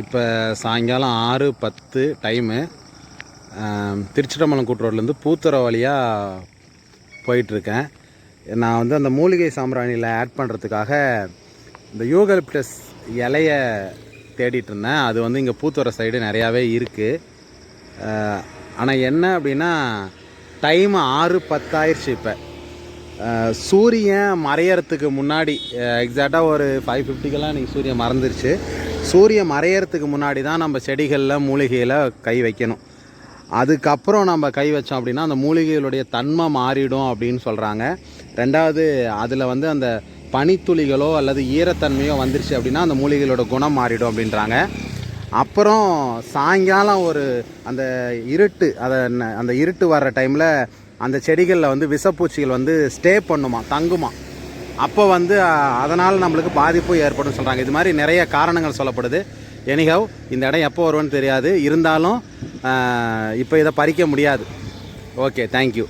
இப்போ சாயங்காலம் ஆறு பத்து டைமு திருச்சிட்டம்பலம் கூட்டுரோட்லேருந்து பூத்துறை வழியாக போயிட்டுருக்கேன். நான் வந்து அந்த மூலிகை சாம்பிராணியில் ஆட் பண்ணுறதுக்காக இந்த யூகலிப்டஸ் இலைய தேடிட்டு இருந்தேன் அது வந்து இங்கே பூத்துறை சைடு நிறையாவே இருக்குது ஆனால் என்ன அப்படின்னா டைம் ஆறு பத்தாயிருச்சு இப்போ. சூரியன் மறையறதுக்கு முன்னாடி எக்ஸாக்டாக ஒரு ஃபைவ் ஃபிஃப்டிக்கெல்லாம் இன்றைக்கி சூரியன் மறந்துருச்சு. சூரிய மறையறதுக்கு முன்னாடி தான் நம்ம செடிகளில் மூலிகையில் கை வைக்கணும். அதுக்கப்புறம் நம்ம கை வச்சோம் அப்படின்னா அந்த மூலிகைகளுடைய தன்மை மாறிடும் அப்படின்னு சொல்கிறாங்க ரெண்டாவது அதில் வந்து அந்த பனித்துளிகளோ அல்லது ஈரத்தன்மையோ வந்துருச்சு அப்படின்னா அந்த மூலிகைகளோட குணம் மாறிடும் அப்படின்றாங்க. அப்புறம் சாயங்காலம் ஒரு அந்த இருட்டு அதை ந- அந்த இருட்டு வர்ற டைமில் அந்த செடிகளில் வந்து விஷப்பூச்சிகள் வந்து ஸ்டே பண்ணுமா தங்குமா. அப்போ வந்து அதனால் நம்மளுக்கு பாதிப்பு ஏற்படும் சொல்கிறாங்க இது மாதிரி நிறைய காரணங்கள் சொல்லப்படுது. எனிஹவ் இந்த இடம் எப்போ வருவோன்னு தெரியாது. இருந்தாலும் இப்போ இதை பறிக்க முடியாது. Okay thank you